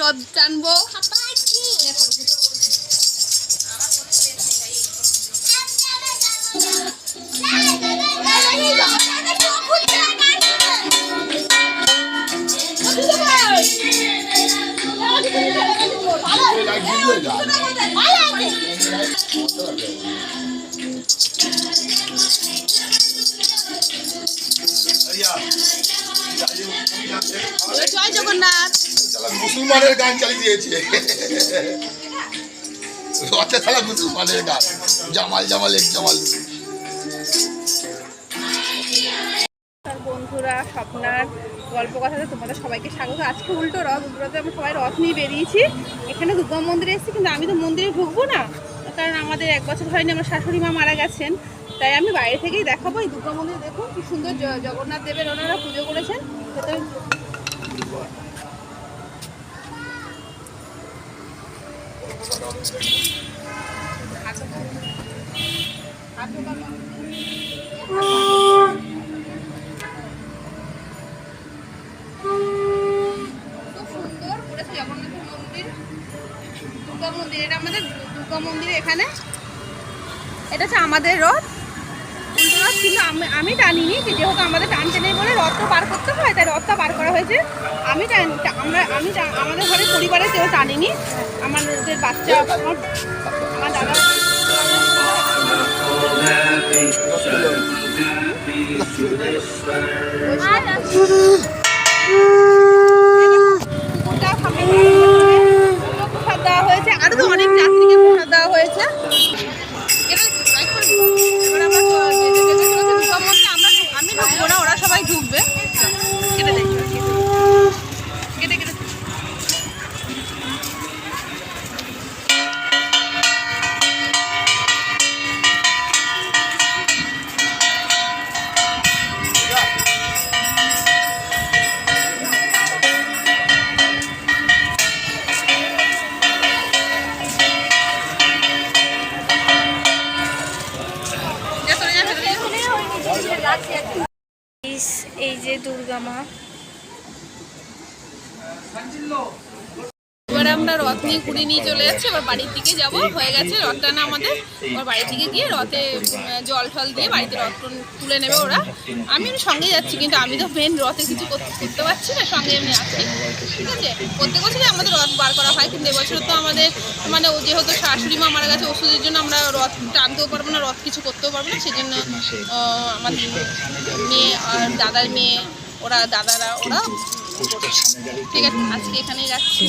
রথ টানবো। জয় জগন্নাথ। মুসলমানের গান চালিয়ে দিয়েছে মুসলমানের গান। জামাল জামাল, এক জামাল। বন্ধুরা, স্বপ্নার গল্প তোমাদের সবাইকে আজকে উল্টো রথ সবাই রথ নিয়ে বেরিয়েছি। এখানে দুর্গা মন্দিরে এসেছি, কিন্তু আমি তো মন্দিরে ঢুকবো না, কারণ আমাদের এক বছর হয়নি আমার শাশুড়ি মা মারা গেছেন। তাই আমি বাইরে থেকেই দেখাবো এই দুর্গা মন্দির। দেখুন, কি সুন্দর জগন্নাথ দেবের ওনারা পুজো করেছেন। এখানে এটা হচ্ছে আমাদের রথ। উল্টো রথ কিন্তু আমি টানিনি যেহেতু আমাদের টানতে নেই বলে রথটা পার করতে হয়, তাই রথটা পার করা হয়েছে। আমি টান- আমরা আমি টা- আমাদের ঘরে পরিবারে কেউ আমার আমাদের বাচ্চা আমার দাদা কুকুরটা সামনে এই যে দুর্গা মা এবারে আমরা রথ নিয়ে কুড়ি নিয়ে চলে যাচ্ছি, এবার বাড়ির দিকে যাব। হয়ে গেছে রথ টানা আমাদের, এবার বাড়ির দিকে গিয়ে রথে জল টল দিয়ে বাড়িতে রথ তুলে নেবে ওরা। আমি ওর সঙ্গে যাচ্ছি, কিন্তু আমি তো মেন রথে কিছু করতে পারছি না, সঙ্গে এমনি আছি। ঠিক আছে? প্রত্যেক বছরই আমাদের রথ বার করা হয়, কিন্তু এবছর তো আমাদের মানে ও যেহেতু শাশুড়ি মা মারা গেছে, ওষুধের জন্য আমরা রথ টানতেও পারব না, রথ কিছু করতেও পারব না সেই জন্য আমার মেয়ে আর দাদার মেয়ে, ওরা, দাদারা, ওরা, ঠিক আছে, আজকে এখানেই রাখছি।